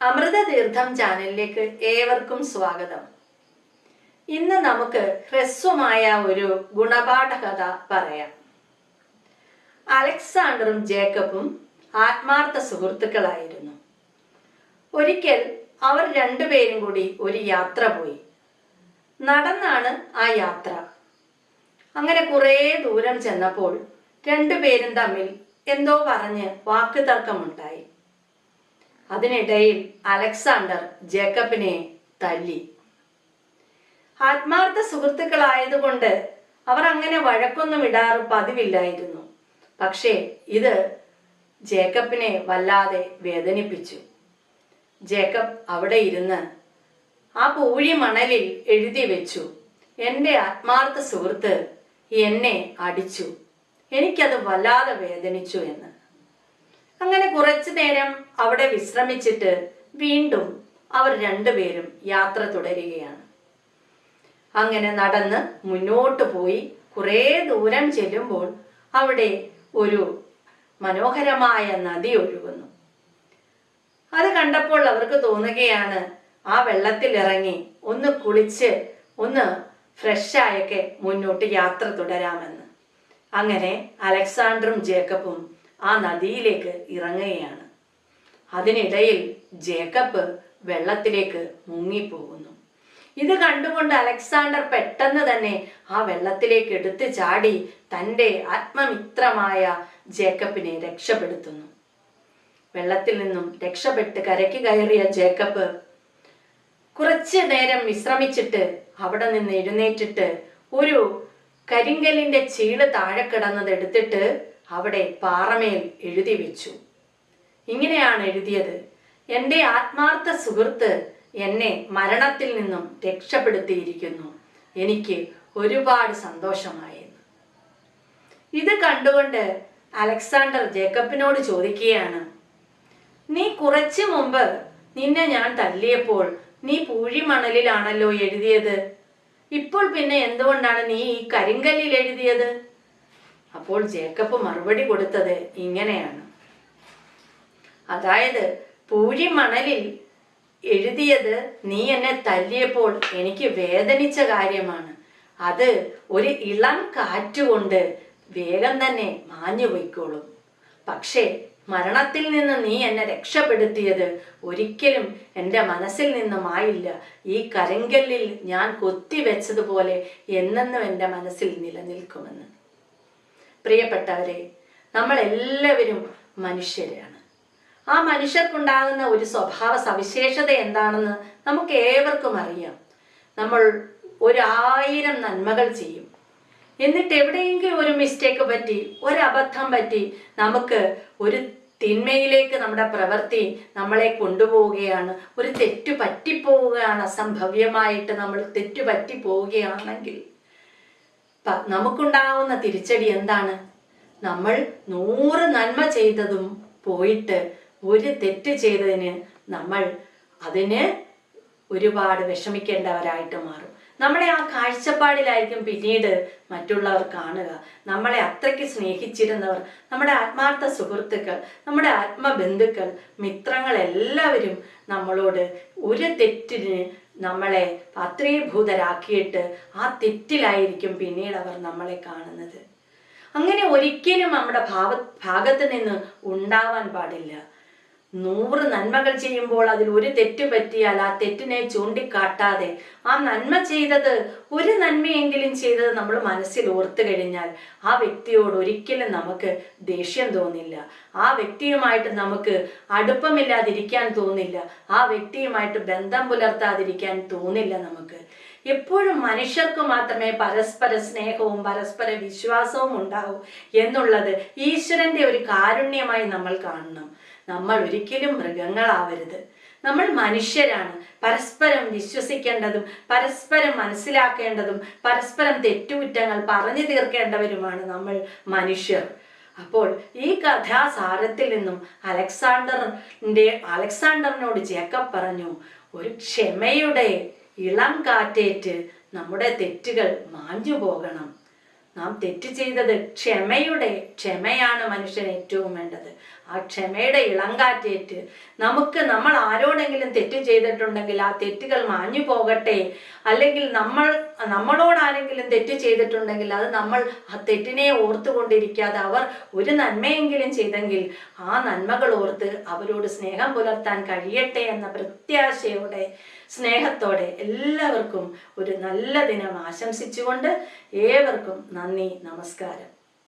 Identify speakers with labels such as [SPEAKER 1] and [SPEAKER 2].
[SPEAKER 1] അമൃതതീർത്ഥം ചാനലിലേക്ക് ഏവർക്കും സ്വാഗതം. ഇന്ന് നമുക്ക് ഹ്രസ്വമായ ഒരു ഗുണപാഠ കഥ പറയാം. അലക്സാണ്ടറും ജേക്കബും ആത്മാർത്ഥ സുഹൃത്തുക്കളായിരുന്നു. ഒരിക്കൽ അവർ രണ്ടുപേരും കൂടി ഒരു യാത്ര പോയി. നടന്നാണ് ആ യാത്ര. അങ്ങനെ കുറേ ദൂരം ചെന്നപ്പോൾ രണ്ടുപേരും തമ്മിൽ എന്തോ പറഞ്ഞ് വാക്കുതർക്കമുണ്ടായി. അതിനിടയിൽ അലക്സാണ്ടർ ജേക്കബിനെ തല്ലി. ആത്മാർത്ഥ സുഹൃത്തുക്കളായതുകൊണ്ട് അവർ അങ്ങനെ വഴക്കൊന്നും ഇടാറ് പതിവില്ലായിരുന്നു. പക്ഷേ ഇത് ജേക്കബിനെ വല്ലാതെ വേദനിപ്പിച്ചു. ജേക്കബ് അവിടെ ഇരുന്ന് ആ പൂഴി മണലിൽ എഴുതി വെച്ചു. എന്റെ ആത്മാർത്ഥ സുഹൃത്ത് എന്നെ അടിച്ചു. എനിക്കത് വല്ലാതെ വേദനിച്ചു എന്ന്. അങ്ങനെ കുറച്ചു നേരം അവിടെ വിശ്രമിച്ചിട്ട് വീണ്ടും അവർ രണ്ടുപേരും യാത്ര തുടരുകയാണ്. അങ്ങനെ നടന്ന് മുന്നോട്ട് പോയി കുറേ ദൂരം ചെല്ലുമ്പോൾ അവിടെ ഒരു മനോഹരമായ നദി ഒഴുകുന്നു. അത് കണ്ടപ്പോൾ അവർക്ക് തോന്നുകയാണ് ആ വെള്ളത്തിൽ ഇറങ്ങി ഒന്ന് കുളിച്ച് ഒന്ന് ഫ്രഷായൊക്കെ മുന്നോട്ട് യാത്ര തുടരാമെന്ന്. അങ്ങനെ അലക്സാണ്ടറും ജേക്കബും ആ നദിയിലേക്ക് ഇറങ്ങുകയാണ്. അതിനിടയിൽ ജേക്കബ് വെള്ളത്തിലേക്ക് മുങ്ങിപ്പോകുന്നു. ഇത് കണ്ടുകൊണ്ട് അലക്സാണ്ടർ പെട്ടെന്ന് തന്നെ ആ വെള്ളത്തിലേക്ക് എടുത്തു ചാടി തന്റെ ആത്മമിത്രമായ ജേക്കബിനെ രക്ഷപ്പെടുത്തുന്നു. വെള്ളത്തിൽ നിന്നും രക്ഷപ്പെട്ട് കരയ്ക്ക് കയറിയ ജേക്കബ് കുറച്ച് നേരം വിശ്രമിച്ചിട്ട് അവിടെ നിന്ന് എഴുന്നേറ്റിട്ട് ഒരു കരിങ്കലിന്റെ ചീൾ താഴെ കിടന്നത് എടുത്തിട്ട് അവിടെ പാറമേൽ എഴുതി വെച്ചു. ഇങ്ങനെയാണ് എഴുതിയത്. എന്റെ ആത്മാർത്ഥ സുഹൃത്ത് എന്നെ മരണത്തിൽ നിന്നും രക്ഷപ്പെടുത്തിയിരിക്കുന്നു. എനിക്ക് ഒരുപാട് സന്തോഷമായെന്ന്. ഇത് കണ്ടുകൊണ്ട് അലക്സാണ്ടർ ജേക്കബിനോട് ചോദിക്കുകയാണ്. നീ കുറച്ചു മുമ്പ് നിന്നെ ഞാൻ തല്ലിയപ്പോൾ നീ പൂഴിമണലിലാണല്ലോ എഴുതിയത്. ഇപ്പോൾ പിന്നെ എന്തുകൊണ്ടാണ് നീ ഈ കരിങ്കല്ലിൽ എഴുതിയത്? അപ്പോൾ ജേക്കബ് മറുപടി കൊടുത്തത് ഇങ്ങനെയാണ്. അതായത് പൂഴി മണലിൽ എഴുതിയത് നീ എന്നെ തല്ലിയപ്പോൾ എനിക്ക് വേദനിച്ച കാര്യമാണ്. അത് ഒരു ഇളം കാറ്റുകൊണ്ട് വേഗം തന്നെ മാഞ്ഞു പോയിക്കോളും. പക്ഷേ മരണത്തിൽ നിന്ന് നീ എന്നെ രക്ഷപ്പെടുത്തിയത് ഒരിക്കലും എന്റെ മനസ്സിൽ നിന്നുമായില്ല. ഈ കരങ്കല്ലിൽ ഞാൻ കൊത്തിവെച്ചതുപോലെ എന്നെന്നും എന്റെ മനസ്സിൽ നിലനിൽക്കുമെന്ന്. പ്രിയപ്പെട്ടവരെ നമ്മൾ എല്ലാവരും മനുഷ്യരാണ്. ആ മനുഷ്യർക്കുണ്ടാകുന്ന ഒരു സ്വഭാവ സവിശേഷത എന്താണെന്ന് നമുക്ക് ഏവർക്കും അറിയാം. നമ്മൾ ഒരായിരം നന്മകൾ ചെയ്യും. എന്നിട്ട് എവിടെയെങ്കിലും ഒരു മിസ്റ്റേക്ക് പറ്റി ഒരു അബദ്ധം പറ്റി നമുക്ക് ഒരു തിന്മയിലേക്ക് നമ്മുടെ പ്രവൃത്തി നമ്മളെ കൊണ്ടുപോവുകയാണ് ഒരു തെറ്റു പറ്റിപ്പോവുകയാണ് അസംഭവ്യമായിട്ട് നമ്മൾ തെറ്റു പറ്റി പോവുകയാണെങ്കിൽ പ- നമുക്കുണ്ടാവുന്ന തിരിച്ചടി എന്താണ്? നമ്മൾ നൂറ് നന്മ ചെയ്തതും പോയിട്ട് ഒരു തെറ്റ് ചെയ്തതിന് നമ്മൾ അതിന് ഒരുപാട് വിഷമിക്കേണ്ടവരായിട്ട് മാറും. നമ്മളെ ആ കാഴ്ചപ്പാടിലായിരിക്കും പിന്നീട് മറ്റുള്ളവർ കാണുക. നമ്മളെ അത്രയ്ക്ക് സ്നേഹിച്ചിരുന്നവർ നമ്മുടെ ആത്മാർത്ഥ സുഹൃത്തുക്കൾ നമ്മുടെ ആത്മബന്ധുക്കൾ മിത്രങ്ങൾ എല്ലാവരും നമ്മളോട് ഒരു തെറ്റിന് നമ്മളെ അത്രീഭൂതരാക്കിയിട്ട് ആ തെറ്റിലായിരിക്കും പിന്നീട് അവർ നമ്മളെ കാണുന്നത്. അങ്ങനെ ഒരിക്കലും നമ്മുടെ ഭാവ ഭാഗത്ത് നിന്ന് ഉണ്ടാവാൻ പാടില്ല. നൂറ് നന്മകൾ ചെയ്യുമ്പോൾ അതിൽ ഒരു തെറ്റ് പറ്റിയാൽ ആ തെറ്റിനെ ചൂണ്ടിക്കാട്ടാതെ ആ നന്മ ചെയ്തത് ഒരു നന്മയെങ്കിലും ചെയ്തത് നമ്മൾ മനസ്സിൽ ഓർത്തു കഴിഞ്ഞാൽ ആ വ്യക്തിയോട് ഒരിക്കലും നമുക്ക് ദേഷ്യം തോന്നില്ല. ആ വ്യക്തിയുമായിട്ട് നമുക്ക് അടുപ്പമില്ലാതിരിക്കാൻ തോന്നില്ല. ആ വ്യക്തിയുമായിട്ട് ബന്ധം പുലർത്താതിരിക്കാൻ തോന്നില്ല നമുക്ക്. എപ്പോഴും മനുഷ്യർക്ക് മാത്രമേ പരസ്പര സ്നേഹവും പരസ്പര വിശ്വാസവും ഉണ്ടാവൂ എന്നുള്ളത് ഈശ്വരന്റെ ഒരു കാരുണ്യമായി നമ്മൾ കാണണം. നമ്മൾ ഒരിക്കലും മൃഗങ്ങളാവരുത്. നമ്മൾ മനുഷ്യരാണ്. പരസ്പരം വിശ്വസിക്കേണ്ടതും പരസ്പരം മനസ്സിലാക്കേണ്ടതും പരസ്പരം തെറ്റുകുറ്റങ്ങൾ പറഞ്ഞു തീർക്കേണ്ടവരുമാണ് നമ്മൾ മനുഷ്യർ. അപ്പോൾ ഈ കഥാസാരത്തിൽ നിന്നും അലക്സാണ്ടറിന്റെ അലക്സാണ്ടറിനോട് ജേക്കബ് പറഞ്ഞു ഒരു ക്ഷമയുടെ ഇളം കാറ്റേറ്റ് നമ്മുടെ തെറ്റുകൾ മാഞ്ഞു പോകണം. നാം തെറ്റ് ചെയ്തത് ക്ഷമയുടെ ക്ഷമയാണ് മനുഷ്യൻ ഏറ്റവും വേണ്ടത്. ആ ക്ഷമയുടെ ഇളങ്കാറ്റേറ്റ്. നമുക്ക് നമ്മൾ ആരോടെങ്കിലും തെറ്റ് ചെയ്തിട്ടുണ്ടെങ്കിൽ ആ തെറ്റുകൾ മാഞ്ഞു പോകട്ടെ. അല്ലെങ്കിൽ നമ്മൾ നമ്മളോട് ആരെങ്കിലും തെറ്റ് ചെയ്തിട്ടുണ്ടെങ്കിൽ അത് നമ്മൾ ആ തെറ്റിനെ ഓർത്തുകൊണ്ടിരിക്കാതെ അവർ ഒരു നന്മയെങ്കിലും ചെയ്തെങ്കിൽ ആ നന്മകൾ ഓർത്ത് അവരോട് സ്നേഹം പുലർത്താൻ കഴിയട്ടെ എന്ന പ്രത്യാശയോടെ സ്നേഹത്തോടെ എല്ലാവർക്കും ഒരു നല്ല ദിനം ആശംസിച്ചുകൊണ്ട് ഏവർക്കും നന്ദി നമസ്കാരം.